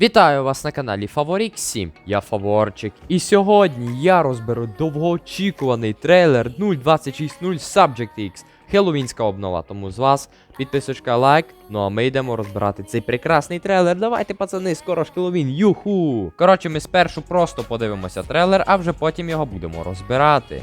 Вітаю вас на каналі Фаворік 7. Я Фаворчик. І сьогодні я розберу довгоочікуваний трейлер 0.26.0 Subject X. Хеллоуінська обнова, тому з вас підписочка, лайк. Ну а ми йдемо розбирати цей прекрасний трейлер. Давайте, пацани, скоро ж Хеллоуін, юху! Коротше, ми спершу просто подивимося трейлер, а вже потім його будемо розбирати.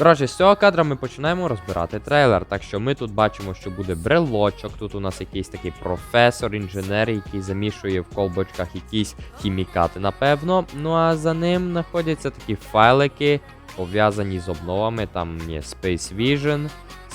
Коротше, з цього кадра ми починаємо розбирати трейлер. Так що ми тут бачимо, що буде брелочок. Тут у нас якийсь такий професор, інженер, який замішує в колбочках якісь хімікати, напевно. Ну а за ним знаходяться такі файлики, пов'язані з обновами. Там є Space Vision,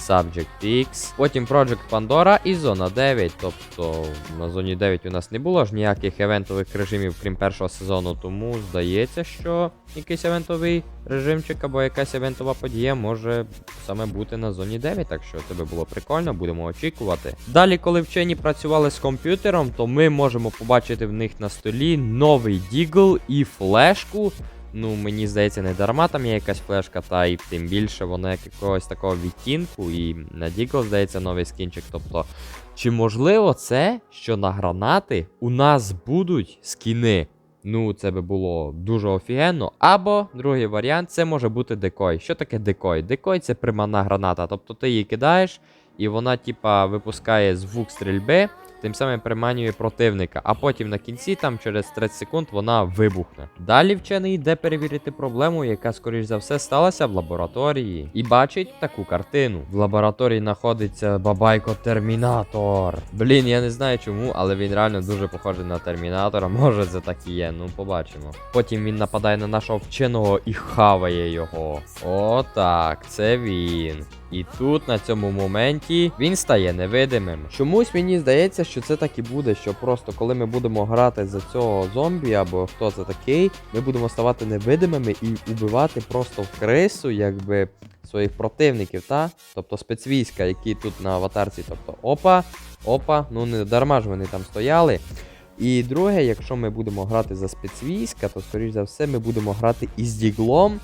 Subject X, потім Project Pandora і Зона 9. Тобто на зоні 9 у нас не було ж ніяких евентових режимів, крім першого сезону, тому здається, що якийсь евентовий режимчик або якась евентова подія може саме бути на зоні 9, так що це би було прикольно, будемо очікувати. Далі, коли вчені працювали з комп'ютером, то ми можемо побачити в них на столі новий Дігл і флешку. Ну, мені здається, не дарма там є якась флешка, та і тим більше вона як якогось такого відтінку, і на Дігл, здається, новий скінчик. Тобто, чи можливо це, що на гранати у нас будуть скіни? Ну, це би було дуже офігенно. Або другий варіант це може бути декой. Що таке декой? Декой це приманна граната. Тобто ти її кидаєш, і вона, типа, випускає звук стрільби, тим самим приманює противника, а потім на кінці, там через 30 секунд, вона вибухне. Далі вчений йде перевірити проблему, яка, скоріш за все, сталася в лабораторії, і бачить таку картину. В лабораторії знаходиться бабайко Термінатор. Блін, я не знаю чому, але він реально дуже похожий на термінатора. Може це так і є, ну побачимо. Потім він нападає на нашого вченого і хаває його. Отак, це він. І тут на цьому моменті він стає невидимим. Чомусь мені здається, що це так і буде, що просто коли ми будемо грати за цього зомбі або хто це такий, ми будемо ставати невидимими і убивати просто в крису, якби своїх противників, та? Тобто спецвійська, які тут на аватарці, тобто опа, опа, ну не дарма ж вони там стояли. І друге, якщо ми будемо грати за спецвійська, то скоріш за все ми будемо грати із діглом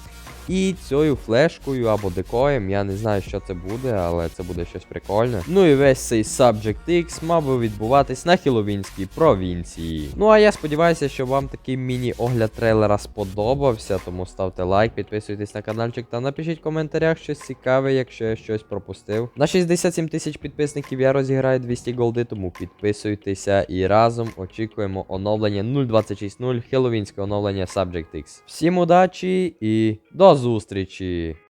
і цією флешкою або декоєм. Я не знаю, що це буде, але це буде щось прикольне. Ну і весь цей Subject X мав би відбуватись на Хіловінській провінції. Ну а я сподіваюся, що вам такий міні-огляд трейлера сподобався, тому ставте лайк, підписуйтесь на каналчик та напишіть в коментарях щось цікаве, якщо я щось пропустив. На 67 тисяч підписників я розіграю 200 голди, тому підписуйтеся і разом очікуємо оновлення 0.26.0, хеловінське оновлення Subject X. Всім удачі і до зустрічі!